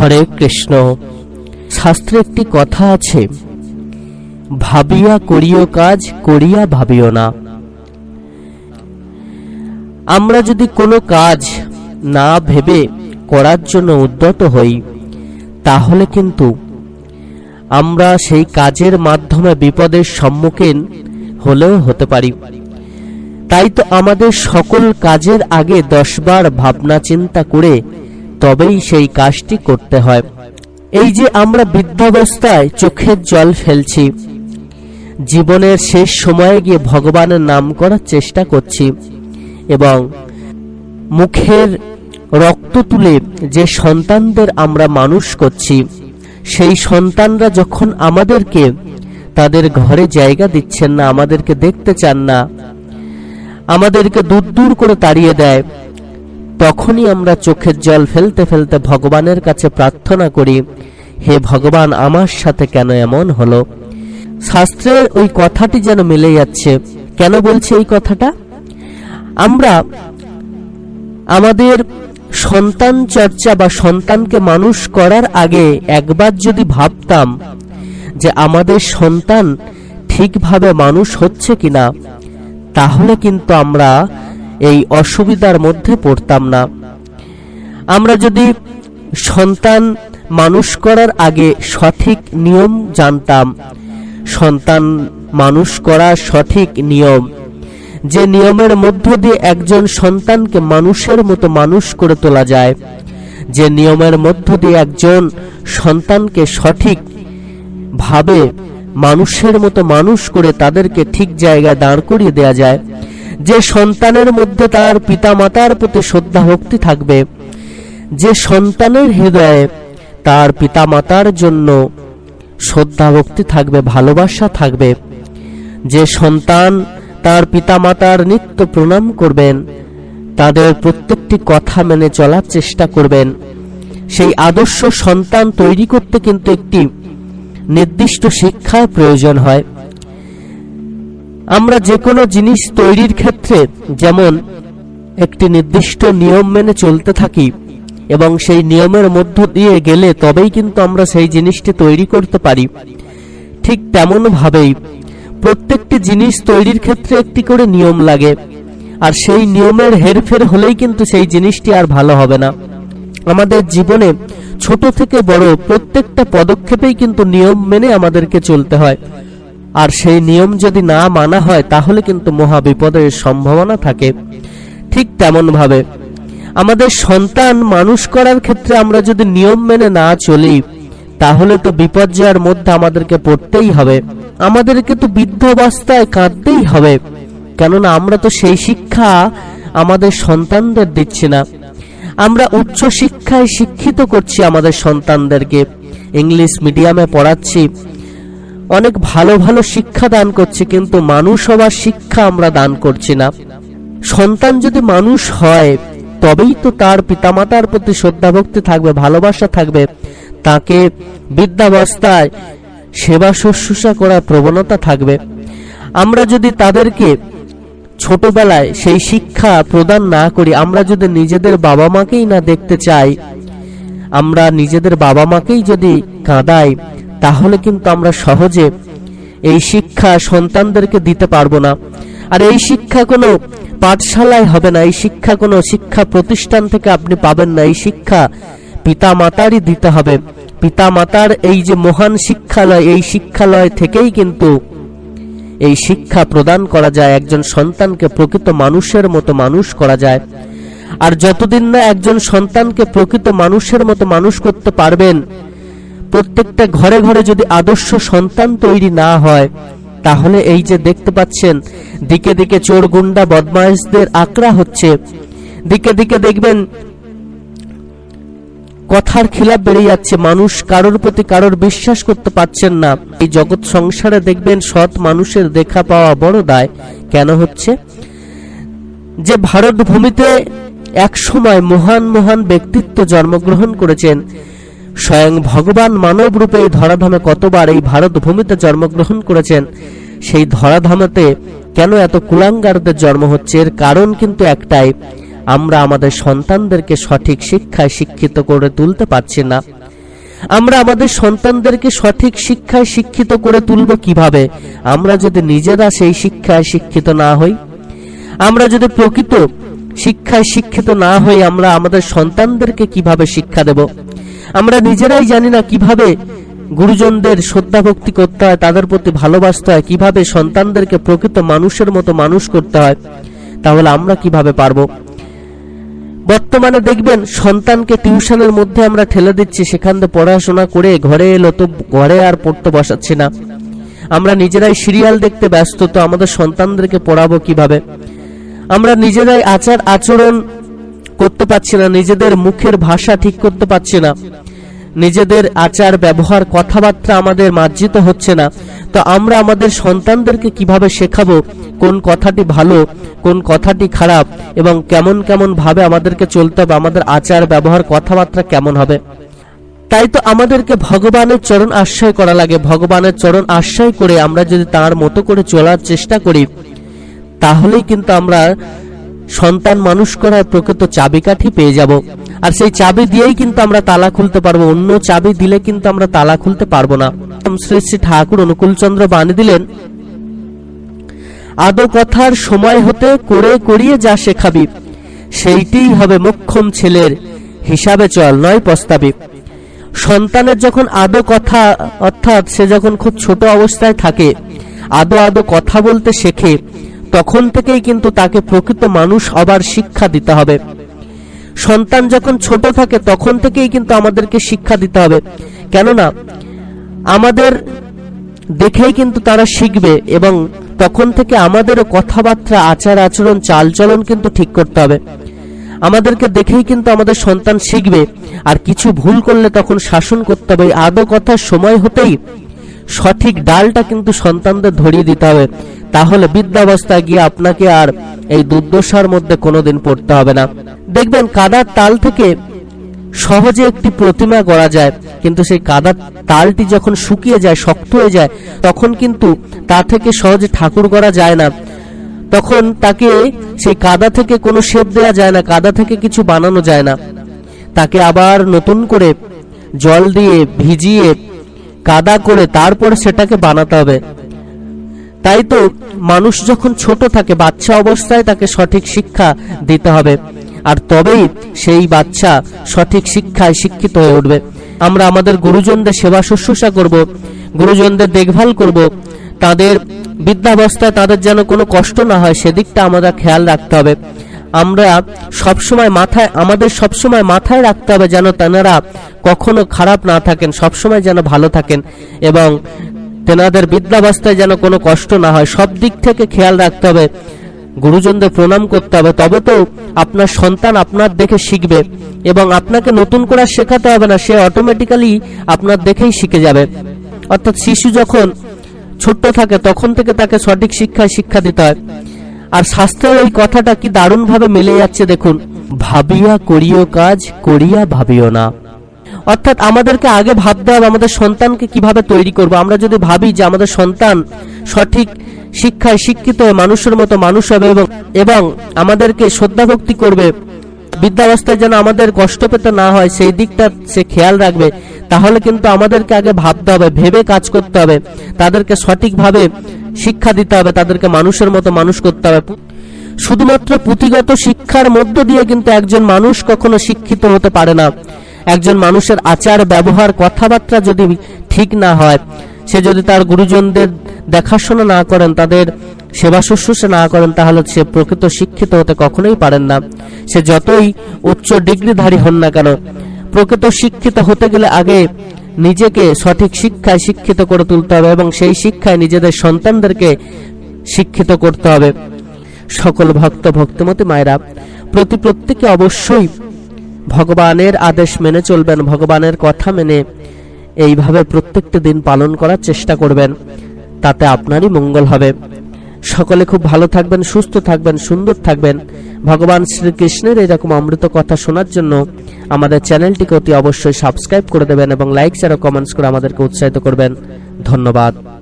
হরে কৃষ্ণ। শাস্ত্রে একটি কথা আছে, ভাবিয়া করিও কাজ, করিয়া ভাবিও না। আমরা যদি কোনো কাজ না ভেবে করার জন্য উদ্যত হই, তাহলে কিন্তু আমরা সেই কাজের মাধ্যমে বিপদের সম্মুখীন হলেও হতে পারি। তাই তো আমাদের সকল কাজের আগে দশবার ভাবনা চিন্তা করে তবেই সেই কাজটি করতে হয়। এই যে আমরা বৃদ্ধাবস্থায় চোখের জল ফেলছি, জীবনের শেষ সময়ে গিয়ে ভগবানের নাম করার চেষ্টা করছি এবং মুখের রক্ত তুলে যে সন্তানদের আমরা মানুষ করছি, সেই সন্তানরা যখন আমাদেরকে তাদের ঘরে জায়গা দিচ্ছেন না, আমাদেরকে দেখতে চান না, আমাদেরকে দূর দূর করে তাড়িয়ে দেয় তখনই আমরা চোখের জল ফেলতে ফেলতে ভগবানের কাছে প্রার্থনা করি, হে ভগবান, আমার সাথে কেন এমন হলো? শাস্ত্রের ওই কথাটি যেন মিলে যাচ্ছে। কেন বলছে এই কথাটা? আমরা আমাদের সন্তান চর্চা বা সন্তানকে মানুষ করার আগে একবার যদি ভাবতাম যে আমাদের সন্তান ঠিকভাবে মানুষ হচ্ছে কিনা, তাহলে কিন্তু আমরা এই অসুবিধার মধ্যে পড়তাম না। আমরা যদি সন্তান মানুষ করার আগে সঠিক নিয়ম জানতাম, সন্তান মানুষ করা সঠিক নিয়ম, যে নিয়মের মধ্য দিয়ে একজন সন্তানকে মানুষের মতো মানুষ করে তোলা যায়, যে নিয়মের মধ্য দিয়ে একজন সন্তানকে সঠিক ভাবে মানুষের মতো মানুষ করে তাদেরকে ঠিক জায়গায় দাঁড় করিয়ে দেয়া যায় যে সন্তানের মধ্যে তার পিতা মাতার প্রতি শ্রদ্ধা, ভক্তি থাকবে, যে সন্তানের হৃদয়ে তার পিতা মাতার জন্য শ্রদ্ধা, ভক্তি থাকবে, ভালোবাসা থাকবে, যে সন্তান তার পিতামাতার নিত্য প্রণাম করবেন, তাদের প্রত্যেকটি কথা মেনে চলার চেষ্টা করবেন। সেই আদর্শ সন্তান তৈরি করতে কিন্তু একটি নির্দিষ্ট শিক্ষার প্রয়োজন হয়। আমরা যে কোনো জিনিস তৈরির ক্ষেত্রে যেমন একটি নির্দিষ্ট নিয়ম মেনে চলতে থাকি এবং সেই নিয়মের মধ্য দিয়ে গেলে তবেই কিন্তু আমরা সেই জিনিসটি তৈরি করতে পারি। ঠিক তেমন ভাবেই প্রত্যেকটি জিনিস তৈরির ক্ষেত্রে একটি করে নিয়ম লাগে আর সেই নিয়মের হেরফের হলেই কিন্তু সেই জিনিসটি আর ভালো হবে না। আমাদের জীবনে ছোট থেকে বড় প্রত্যেকটা পদক্ষেপেই কিন্তু নিয়ম মেনে আমাদেরকে চলতে হয়। আর সেই নিয়ম যদি না মানা হয়, তাহলে কিন্তু মহা বিপদের সম্ভাবনা থাকে। ঠিক তেমন ভাবে আমাদের সন্তান মানুষ করার ক্ষেত্রে আমরা যদি নিয়ম মেনে না চলি, তাহলে তো বিপর্যয়ের মধ্যে আমাদেরকে পড়তেই হবে। আমাদেরকে তো বৃদ্ধ অবস্থায় কাঁদতেই হবে। কেননা আমরা তো সেই শিক্ষা আমাদের সন্তানদের দিচ্ছি না। আমরা উচ্চ শিক্ষায় শিক্ষিত করছি আমাদের সন্তানদেরকে। ইংলিশ মিডিয়ামে পড়াচ্ছি। অনেক ভালো ভালো শিক্ষা দান করছে, কিন্তু মানুষ হওয়ার শিক্ষা আমরা দান করছি না। সন্তান যদি মানুষ হয়, তবেই তো তার পিতামাতার প্রতি শ্রদ্ধা ভক্তি থাকবে, ভালোবাসা থাকবে। তাকে বৃদ্ধাবস্থায় সেবা শুশ্রূষা করার প্রবণতা থাকবে। আমরা যদি তাদেরকে ছোটবেলায় সেই শিক্ষা প্রদান না করি, আমরা যদি নিজেদের বাবা মাকেই না দেখতে চাই, আমরা নিজেদের বাবা মাকেই যদি কাঁদাই তাহলে কিন্তু আমরা সহজে এই শিক্ষা সন্তানদেরকে দিতে পারব না। আর এই শিক্ষা কোনো পাঠশালায় হবে না, এই শিক্ষা কোনো শিক্ষা প্রতিষ্ঠান থেকে আপনি পাবেন না, এই শিক্ষা পিতা মাতারই দিতে হবে। পিতা মাতার এই যে মহান শিক্ষালয়, এই শিক্ষালয় থেকেই কিন্তু এই শিক্ষা প্রদান করা যায়, একজন সন্তানকে প্রকৃত মানুষের মতো মানুষ করা যায়। আর যতদিন না একজন সন্তানকে প্রকৃত মানুষের মতো মানুষ করতে পারবেন প্রত্যেকটা ঘরে ঘরে যদি আদর্শ সন্তান তৈরি না হয়, তাহলে এই যে দেখতে পাচ্ছেন, দিকে দিকে চোর গুন্ডা বদমাইশদের আকড়া হচ্ছে। দিকে দিকে দেখবেন, কথার খিলাপ বেড়ে যাচ্ছে। মানুষ কারোর প্রতি কারোর বিশ্বাস করতে পারছেন না। এই জগৎ সংসারে দেখবেন, সৎ মানুষের দেখা পাওয়া বড় দায়। কেন হচ্ছে? যে ভারত ভূমিতে এক সময় মহান মহান ব্যক্তিত্ব জন্মগ্রহণ করেছেন স্বয়ং ভগবান মানব রূপে ধরাধামে কতবার এই ভারত ভূমিতে জন্মগ্রহণ করেছেন, সেই ধরাধামেতে কেন এত কুলাঙ্গারদের জন্ম হচ্ছে? এর কারণ কিন্তু একটাই, আমরা আমাদের সন্তানদেরকে সঠিক শিক্ষায় শিক্ষিত করে তুলতে পারছি না। আমরা আমাদের সন্তানদেরকে সঠিক শিক্ষায় শিক্ষিত করে তুলব কীভাবে? আমরা যদি নিজেরা সেই শিক্ষায় শিক্ষিত না হই, আমরা যদি প্রকৃত শিক্ষায় শিক্ষিত না হই, আমরা আমাদের সন্তানদেরকে কীভাবে শিক্ষা দেব? আমরা নিজেরাই জানি না কীভাবে গুরুজনদের শ্রদ্ধা ভক্তি করতে হয়, তাদের প্রতি ভালোবাসতে হয়, কীভাবে সন্তানদেরকে প্রকৃত মানুষের মতো মানুষ করতে হয়, তাহলে আমরা কীভাবে পারব? বর্তমানে দেখবেন সন্তানকে টিউশনের মধ্যে আমরা ঠেলে দিচ্ছি, সেখান থেকে পড়াশোনা করে ঘরে এলো তো ঘরে আর পড়তে বসাচ্ছি না। আমরা নিজেরাই সিরিয়াল দেখতে ব্যস্ত, তো আমাদের সন্তানদেরকে পড়াবো কীভাবে? আমরা নিজেরাই আচার আচরণ করতে পারছি না, নিজেদের মুখের ভাষা ঠিক করতে পারছি না। নিজেদের আচার, ব্যবহার, কথাবার্তা আমাদের মার্জিত হচ্ছে না। তো আমরা আমাদের সন্তানদেরকে কীভাবে শেখাবো কোন কথাটি ভালো, কোন কথাটি খারাপ এবং কেমন কেমন ভাবে আমাদেরকে চলতে হবে, আমাদের আচার, ব্যবহার, কথাবার্তা কেমন হবে? তাই তো আমাদেরকে ভগবানের চরণ আশ্রয় করা লাগে। ভগবানের চরণ আশ্রয় করে আমরা যদি তার মতো করে চলার চেষ্টা করি, তাহলেই কিন্তু আমরা সন্তান মানুষ করার প্রকৃত চাবিকাঠি পেয়ে যাব। আর সেই চাবি দিয়েই কিন্তু আমরা তালা খুলতে পারব। অন্য চাবি দিলে কিন্তু আমরা তালা খুলতে পারব না। শ্রী শ্রী ঠাকুর অনুকূলচন্দ্র বাণী দিলেন, আদো কথার সময় হতে করে করিয়ে যা শেখাবি, সেইটিই হবে মোক্ষম ছেলের হিসাবে চল, নয় প্রস্তাবি সন্তানের যখন আদো কথা, অর্থাৎ সে যখন খুব ছোট অবস্থায় থাকে, আদো আদো কথা বলতে শেখে তখন থেকেই কিন্তু তাকে প্রকৃত মানুষ হবার শিক্ষা দিতে হবে। সন্তান যখন ছোট থাকে, তখন থেকেই কিন্তু আমাদেরকে শিক্ষা দিতে হবে। কেননা, আমাদের দেখেই কিন্তু তারা শিখবে এবং তখন থেকে আমাদেরও কথাবার্তা, আচার, আচরণ, চালচলন কিন্তু ঠিক করতে হবে। আমাদেরকে দেখেই কিন্তু আমাদের সন্তান শিখবে। আর কিছু ভুল করলে তখন শাসন করতে হবে। আদো কথার সময় হতেই সঠিক ডালটা কিন্তু সন্তানদের ধরিয়ে দিতে হবে। তাহলে বৃদ্ধাবস্থায় গিয়ে আপনাকে আর এই দুর্দশার মধ্যে কোনোদিন পড়তে হবে না। দেখবেন কাদার তাল থেকে সহজে একটি প্রতিমা গড়া যায়, কিন্তু সেই কাদার তালটি যখন শুকিয়ে যায়, শক্ত হয়ে যায়, তখন কিন্তু তা থেকে সহজে ঠাকুর গড়া যায় না। তখন তাকে সেই কাদা থেকে কোনো শেপ দেওয়া যায় না, কাদা থেকে কিছু বানানো যায় না। তাকে আবার নতুন করে জল দিয়ে ভিজিয়ে কাদা করে তারপরে সেটাকে বানাতে হবে। তাই তো মানুষ যখন ছোট থাকে, বাচ্চা অবস্থায় তাকে সঠিক শিক্ষা দিতে হবে। আর তবেই সেই বাচ্চা সঠিক শিক্ষায় শিক্ষিত হয়ে উঠবে। আমরা আমাদের গুরুজনদের সেবা শুশ্রূষা করব, গুরুজনদের দেখভাল করব। তাদের বৃদ্ধাবস্থায় তাদের যেন কোনো কষ্ট না হয়, সেদিকটা আমাদের খেয়াল রাখতে হবে। আমরা সবসময় মাথায়, আমাদের সবসময় মাথায় রাখতে হবে যেন তেনারা কখনো খারাপ না থাকেন, সবসময় যেন ভালো থাকেন এবং তেনাদের বৃদ্ধাবস্থায় যেন কোনো কষ্ট না হয়। সব দিক থেকে খেয়াল রাখতে হবে, গুরুজনদের প্রণাম করতে হবে। তবে তো আপনার সন্তান আপনার দেখে শিখবে এবং আপনাকে নতুন করে শেখাতে হবে না, সে অটোমেটিক্যালি আপনার দেখেই শিখে যাবে। অর্থাৎ শিশু যখন ছোট্ট থাকে, তখন থেকে তাকে সঠিক শিক্ষায় শিক্ষা দিতে হয়। আর শাস্ত্রের এই কথাটা কি দারুণভাবে মিলে যাচ্ছে দেখুন? ভাবিয়া করিও কাজ, করিয়া ভাবিও না। অর্থাৎ আমাদেরকে আগে ভাবতে হবে আমাদের সন্তানকে কীভাবে তৈরি করব। আমরা যদি ভাবি যে আমাদের সন্তান সঠিক শিক্ষায় শিক্ষিত হয়ে মানুষের মতো মানুষ হবে এবং এবং আমাদেরকে শ্রদ্ধা ভক্তি করবে বিদ্যাবস্থায় যেন আমাদের কষ্ট পেতে না হয়, সেই দিকটা সে খেয়াল রাখবে, তাহলে কিন্তু আমাদেরকে আগে ভাবতে হবে, ভেবে কাজ করতে হবে, তাদেরকে সঠিকভাবে শিক্ষা দিতে হবে, তাদেরকে মানুষের মতো মানুষ করতে হবে। শুধুমাত্র পুঁথিগত শিক্ষার মধ্য দিয়ে কিন্তু একজন মানুষ কখনো শিক্ষিত হতে পারে না। একজন মানুষের আচার, ব্যবহার, কথাবার্তা যদি ঠিক না হয়, সে যদি তার গুরুজনদের দেখাশোনা না করেন, তাদের সেবা শুশ্রূষা না করেন, তাহলে সে প্রকৃত শিক্ষিত হতে কখনোই পারেন না। সে যতই উচ্চ ডিগ্রিধারী হন না কেন, প্রকৃত শিক্ষিত হতে গেলে আগে নিজেকে সঠিক শিক্ষায় শিক্ষিত করে তুলতে হবে এবং সেই শিক্ষায় নিজেদের সন্তানদেরকে শিক্ষিত করতে হবে। সকল ভক্ত, ভক্তিমতী মায়েরা, প্রতি প্রত্যেকে অবশ্যই ভগবানের আদেশ মেনে চলবেন, ভগবানের কথা মেনে এইভাবে প্রত্যেকটা দিন পালন করার চেষ্টা করবেন। তাতে আপনারই মঙ্গল হবে। সকলে খুব ভালো থাকবেন, সুস্থ থাকবেন, সুন্দর থাকবেন। ভগবান শ্রীকৃষ্ণের এরকম অমৃত কথা শোনার জন্য আমাদের চ্যানেলটিকে অতি অবশ্যই সাবস্ক্রাইব করে দেবেন এবং লাইক শেয়ার ও কমেন্টস করে আমাদেরকে উৎসাহিত করবেন। ধন্যবাদ।